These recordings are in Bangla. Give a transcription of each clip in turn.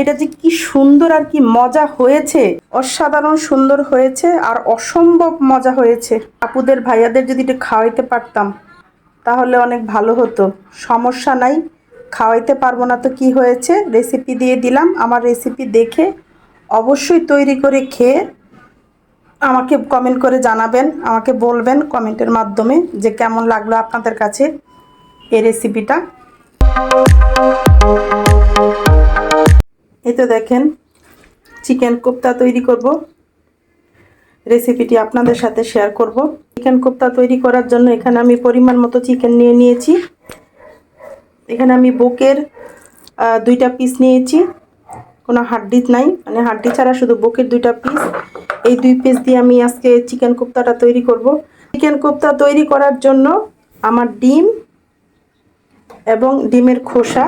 এটা যে কি সুন্দর আর কি মজা হয়েছে। অসাধারণ সুন্দর হয়েছে আর অসম্ভব মজা হয়েছে। আপুদের, ভাইয়াদের যদি একটু খাওয়াইতে পারতাম, তাহলে অনেক ভালো হতো। সমস্যা নাই, খাওয়াইতে পারব না তো কি হয়েছে? রেসিপি দিয়ে দিলাম। আমার রেসিপি দেখে অবশ্যই তৈরি করে খেয়ে আমাকে কমেন্ট করে জানাবেন, আমাকে বলবেন কমেন্টের মাধ্যমে যে কেমন লাগল আপনাদের কাছে এই রেসিপিটা এই তো দেখেন, চিকেন কোপ্তা তৈরি করব। রেসিপিটি আপনাদের সাথে শেয়ার করব। চিকেন কোপ্তা তৈরি করার জন্য এখানে আমি পরিমাণ মতো চিকেন নিয়ে নিয়েছি। এখানে আমি বুকের দুইটা পিস নিয়েছি। কোনো হাড্ডি নাই মানে হাড্ডি ছাড়া শুধু বুকের দুইটা পিস এই দুই পিস দিয়ে আমি আজকে চিকেন কোপ্তাটা তৈরি করব। চিকেন কোপ্তা তৈরি করার জন্য আমার ডিম এবং ডিমের খোসা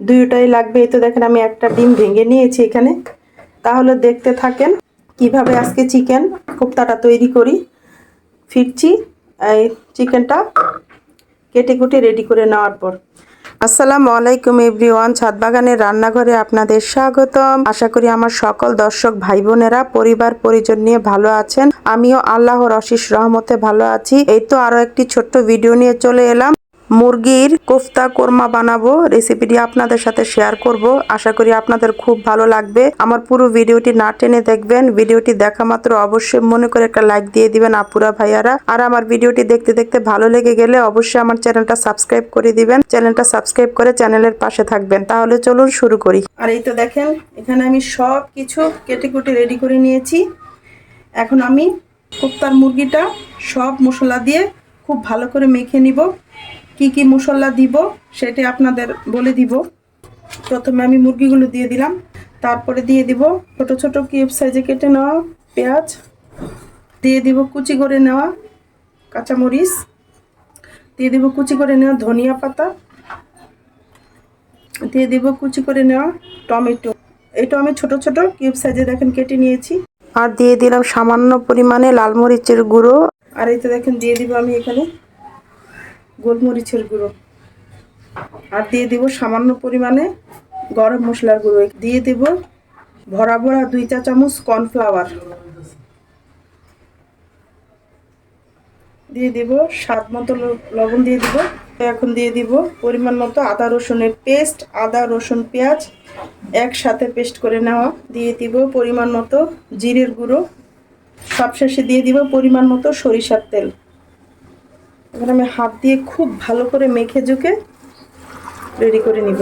দুইটাই লাগবে। এই তো দেখেন আমি একটা ডিম ভেঙে নিয়েছি এখানে। তাহলে দেখতে থাকেন কীভাবে আজকে চিকেন কোপ্তাটা তৈরি করি। ফিরছি, এই চিকেনটা কেটে কুটে রেডি করে নেওয়ার পর। আসসালামু আলাইকুম এভরিওয়ান ছাদ বাগানের রান্নাঘরে আপনাদের স্বাগতম। আশা করি আমার সকল দর্শক ভাই বোনেরা পরিবার, পরিজন নিয়ে ভালো আছেন। আমিও আল্লাহর অশিস রহমতে ভালো আছি। এই তো আরও একটি ছোট্ট ভিডিও নিয়ে চলে এলাম। মুরগির কোফতা কোরমা বানাবো রেসিপিটি আপনাদের সাথে শেয়ার করব। আশা করি আপনাদের খুব ভালো লাগবে। আমার পুরো ভিডিওটি না টেনে দেখবেন। ভিডিওটি দেখা মাত্র অবশ্যই মনে করে একটা লাইক দিয়ে দিবেন আপুরা ভাইয়ারা। আর আমার ভিডিওটি দেখতে দেখতে ভালো লেগে গেলে অবশ্যই আমার চ্যানেলটা সাবস্ক্রাইব করে দিবেন। চ্যানেলটা সাবস্ক্রাইব করে চ্যানেলের পাশে থাকবেন। তাহলে চলুন শুরু করি। আর এই তো দেখেন, এখানে আমি সব কিছু কেটে কুটে রেডি করে নিয়েছি। এখন আমি কোপ্তার মুরগিটা সব মশলা দিয়ে খুব ভালো করে মেখে নিব। কি কি মশলা দিব সেটা আপনাদের বলে দিব। প্রথমে আমি মুরগিগুলো দিয়ে দিলাম। তারপরে দিয়ে দিব ছোট ছোট কিউব সাইজে কেটে নেওয়া পেঁয়াজ। দিয়ে দিব কুচি করে নেওয়া কাঁচামরিচ। দিয়ে দিব কুচি করে নেওয়া ধনিয়া পাতা। দিয়ে দিব কুচি করে নেওয়া টমেটো। এটা আমি ছোট ছোট কিউব সাইজে দেখেন কেটে নিয়েছি। আর দিয়ে দিলাম সামান্য পরিমাণে লাল মরিচের গুঁড়ো। আর তো দেখেন দিয়ে দিব আমি এখানে গোলমরিচের গুঁড়ো। আর দিয়ে দিব সামান্য পরিমাণে গরম মশলার গুঁড়ো। দিয়ে দিব ভরা ভরা দুই চা চামচ কর্নফ্লাওয়ার। দিয়ে দিব স্বাদ মতো লবণ দিয়ে দিব। এখন দিয়ে দিব পরিমাণ মতো আদা রসুনের পেস্ট, আদা, রসুন, পেঁয়াজ একসাথে পেস্ট করে নেওয়া। দিয়ে দিব পরিমাণ মতো জিরের গুঁড়ো। সবশেষে দিয়ে দিব পরিমাণ মতো সরিষার তেল। এবার আমি হাত দিয়ে খুব ভালো করে মেখে ঝুঁকে রেডি করে নিব।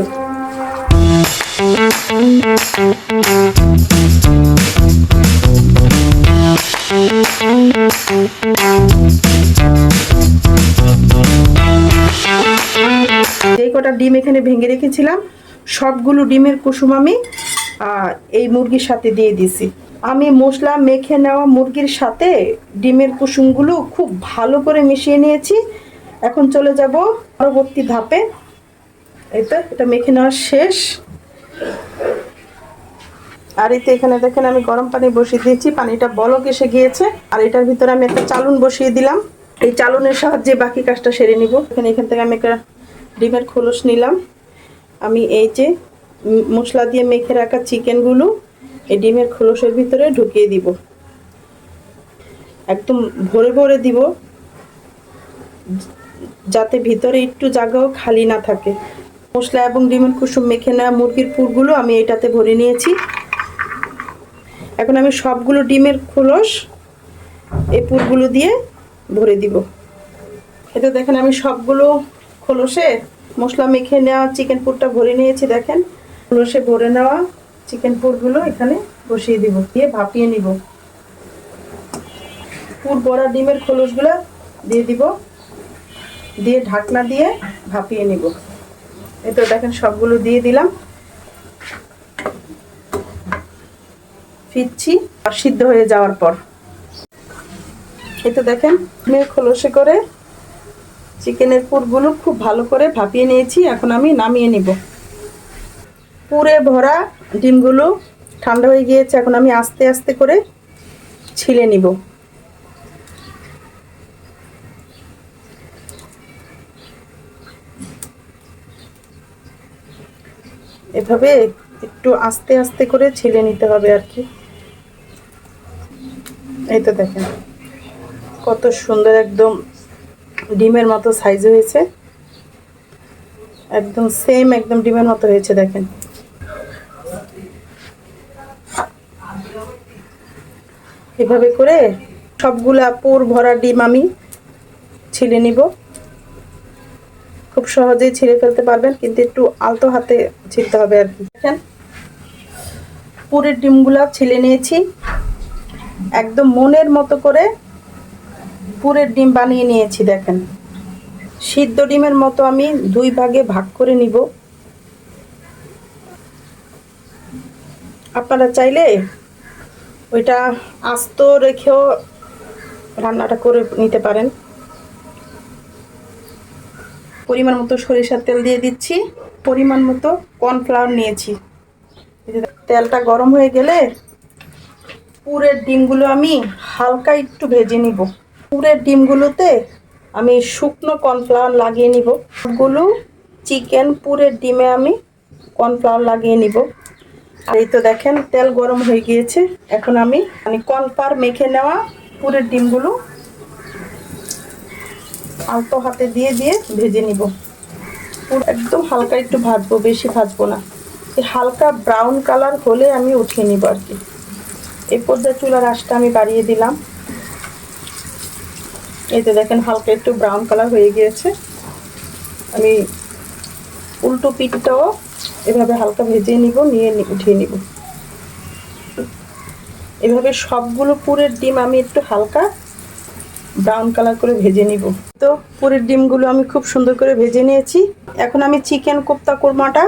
যেই কটা ডিম এখানে ভেঙে রেখেছিলাম, সবগুলো ডিমের কুসুম আমি এই মুরগির সাথে দিয়ে দিছি। আমি মশলা মেখে নেওয়া মুরগির সাথে ডিমের কুসুমগুলো খুব ভালো করে মিশিয়ে নিয়েছি। এখন চলে যাব পরবর্তী ধাপে। এই তো, এটা মেখে নেওয়া শেষ। আর এই তো এখানে দেখেন আমি গরম পানি বসিয়ে দিয়েছি। পানিটা বলক এসে গিয়েছে। আর এটার ভিতরে আমি একটা চালুন বসিয়ে দিলাম। এই চালুনের সাহায্যে বাকি কাজটা সেরে নিব। এখানে এখান থেকে আমি একটা ডিমের খোলস নিলাম। আমি এই যে মশলা দিয়ে মেখে রাখা চিকেনগুলো এই ডিমের খোলসের ভিতরে ঢুকিয়ে দিব। একদম ভরে ভরে দিব। যাতে ভিতরে একটু জায়গাও খালি না থাকে। মশলা এবং ডিমের কুসুম মেখে নেওয়া মুরগির পুরগুলো আমি এটাতে ভরে নিয়েছি। এখন আমি সবগুলো ডিমের খোলস এই পুরগুলো দিয়ে ভরে দিব। এটা দেখেন, আমি সবগুলো খোলসে মশলা মেখে নেওয়া, চিকেন পুরটা ভরে নিয়েছি, দেখেন। খোলসে ভরে নেওয়া চিকেন পুরগুলো এখানে বসিয়ে দিব, দিয়ে ভাপিয়ে নিব। পুর বড়া ডিমের খোলসগুলো দিয়ে দিব, দিয়ে ঢাকনা দিয়ে ভাপিয়ে নিব। এই তো দেখেন সবগুলো দিয়ে দিলাম। ফিরছি, আর সিদ্ধ হয়ে যাওয়ার পর। এই তো দেখেন, ডিমের খোলসে করে চিকেনের পুরগুলো খুব ভালো করে ভাপিয়ে নিয়েছি, এখন আমি নামিয়ে নিব। পুরে ভরা ডিমগুলো ঠান্ডা হয়ে গিয়েছে, এখন আমি আস্তে আস্তে করে ছিলে নিব। এভাবে একটু আস্তে আস্তে করে ছিলে নিতে হবে আর কি। এই তো দেখেন, কত সুন্দর একদম ডিমের মতো সাইজ হয়েছে। একদম সেম একদম ডিমের মতো হয়েছে, দেখেন। এভাবে করে সবগুলা পুর ভরা ডিম আমি ছিলে নিব। খুব সহজেই ছিঁড়ে ফেলতে পারবেন, কিন্তু একটু আলতো হাতে ছিঁড়তে হবে আর কি। দেখেন, পুরের ডিমগুলা ছিলে নিয়েছি। একদম মনের মতো করে পুরের ডিম বানিয়ে নিয়েছি, দেখেন। সিদ্ধ ডিমের মতো আমি দুই ভাগে ভাগ করে নিব। আপনারা চাইলে ওইটা আস্ত রেখেও রান্নাটা করে নিতে পারেন। পরিমাণ মতো সরিষার তেল দিয়ে দিচ্ছি। পরিমাণ মতো কর্নফ্লাওয়ার নিয়েছি। তেলটা গরম হয়ে গেলে পুরের ডিমগুলো আমি হালকা একটু ভেজে নিব। পুরের ডিমগুলোতে আমি শুকনো কর্নফ্লাওয়ার লাগিয়ে নিব। সবগুলো চিকেন পুরের ডিমে আমি কর্নফ্লাওয়ার লাগিয়ে নিব। এই তো দেখেন, তেল গরম হয়ে গিয়েছে। এখন আমি মানে কর্নফ্লাওয়ার মেখে নেওয়া পুরের ডিমগুলো আলতো হাতে দিয়ে দিয়ে ভেজে নিব। পুরো একদম হালকা একটু ভাজবো, বেশি ভাজবো না। এই হালকা ব্রাউন কালার হলে আমি উঠিয়ে নিব আর কি। এই পর্যায়ে চুলার আঁশটা আমি বাড়িয়ে দিলাম। এই তো দেখেন, হালকা একটু ব্রাউন কালার হয়ে গিয়েছে। আমি উল্টো পিঠটাও এভাবে হালকা ভেজে নিব, নিয়ে উঠিয়ে নিব। এভাবে সবগুলো পুরের ডিম আমি একটু হালকা ব্রাউন কালার করে ভেজে নিব। তো পুরের ডিমগুলো আমি খুব সুন্দর করে ভেজে নিয়েছি। এখন আমি চিকেন কোপ্তা কোরমাটা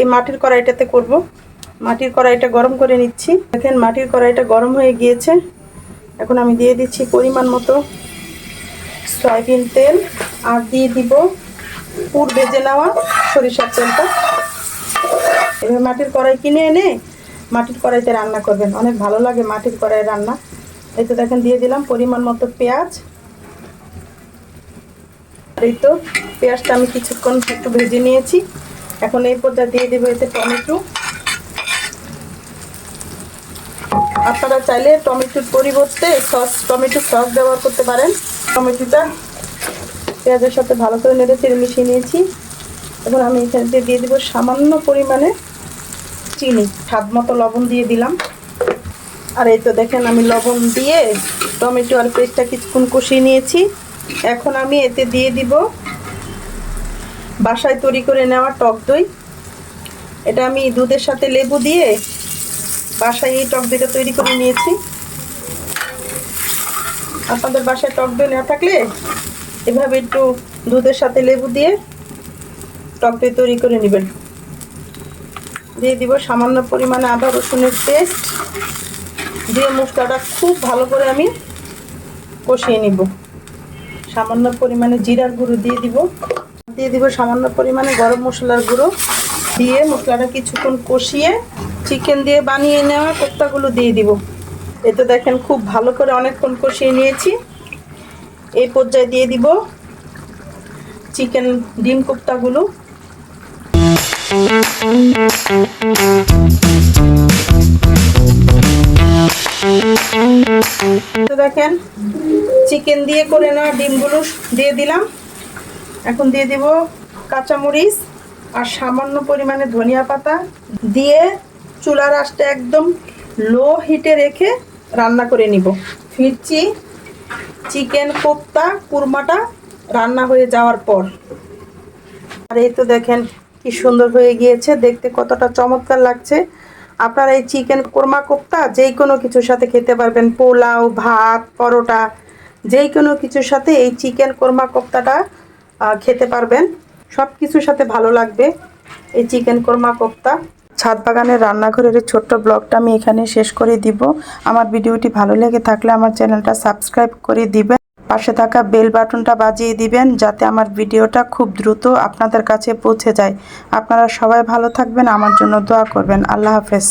এই মাটির কড়াইটাতে করব। মাটির কড়াইটা গরম করে নিচ্ছি। দেখেন মাটির কড়াইটা গরম হয়ে গিয়েছে। এখন আমি দিয়ে দিচ্ছি পরিমাণ মতো সয়াবিন তেল। আর দিয়ে দিব পুর ভেজে নেওয়া সরিষার তেলটা। এবার মাটির কড়াই কিনে এনে মাটির কড়াইতে রান্না করবেন। অনেক ভালো লাগে মাটির কড়াই রান্না। এই তো দেখেন, দিয়ে দিলাম পরিমাণ মতো পেঁয়াজ। এই তো পেঁয়াজটা আমি কিছুক্ষণ একটু ভেজে নিয়েছি। এখন এই পর্যায়ে দিয়ে দেবো এতে টমেটো। আপনারা চাইলে টমেটোর পরিবর্তে সস, টমেটো সস ব্যবহার করতে পারেন। টমেটোটা পেঁয়াজের সাথে ভালো করে নেড়ে চেড়ে মিশিয়ে নিয়েছি। এখন আমি এখানে দিয়ে দেবো সামান্য পরিমাণে চিনি, স্বাদ মতো লবণ দিয়ে দিলাম। আর এই তো দেখেন আমি লবণ দিয়ে টমেটো আর পেস্টটা কিছুক্ষণ কষিয়ে নিয়েছি। এখন আমি এতে দিয়ে দিব বাসায় তৈরি করে নেওয়া টক দই। এটা আমি দুধের সাথে লেবু দিয়ে বাসায় এই টক দইটা তৈরি করে নিয়েছি। আপনাদের বাসায় টক দই না থাকলে এভাবে একটু দুধের সাথে লেবু দিয়ে টক দই তৈরি করে নেবেন। দিয়ে দিব সামান্য পরিমাণে আদা, রসুনের পেস্ট। দিয়ে মশলাটা খুব ভালো করে আমি কষিয়ে নিব। সামান্য পরিমাণে জিরার গুঁড়ো দিয়ে দিব। দিয়ে দিব সামান্য পরিমাণে গরম মশলার গুঁড়ো। দিয়ে মশলাটা কিছুক্ষণ কষিয়ে চিকেন দিয়ে বানিয়ে নেওয়া কোপ্তাগুলো দিয়ে দিব। এতে দেখেন খুব ভালো করে অনেকক্ষণ কষিয়ে নিয়েছি। এই পর্যায়ে দিয়ে দিব চিকেন ডিম কোপ্তাগুলো। দেখেন চিকেন দিয়ে করে নেওয়া ডিমগুলো দিয়ে দিলাম। এখন দিয়ে দিব কাঁচামরিচ আর সামান্য পরিমাণে ধনিয়া পাতা দিয়ে চুলার আঁচটা একদম লো হিটে রেখে রান্না করে নিব। ফিরছি চিকেন কোপ্তা, কুরমাটা রান্না হয়ে যাওয়ার পর। আর এই তো দেখেন কি সুন্দর হয়ে গিয়েছে, দেখতে কতটা চমৎকার লাগছে। আপনারা এই চিকেন কোরমা কোপ্তা যেই কোনো কিছুর সাথে খেতে পারবেন, পোলাও, ভাত, পরোটা যেই কোনো কিছুর সাথে এই চিকেন কোরমা কোপ্তাটা খেতে পারবেন। সব কিছুর সাথে ভালো লাগবে এই চিকেন কোরমা কোপ্তা। ছাদ বাগানের রান্নাঘরের এই ছোট্ট ব্লগটা আমি এখানে শেষ করে দিব। আমার ভিডিওটি ভালো লেগে থাকলে আমার চ্যানেলটা সাবস্ক্রাইব করে দিবেন। পাশে থাকা বেল বাটনটা বাজিয়ে দিবেন যাতে আমার ভিডিওটা খুব দ্রুত আপনাদের কাছে পৌঁছে যায়। আপনারা সবাই ভালো থাকবেন, আমার জন্য দোয়া করবেন। আল্লাহ হাফেজ।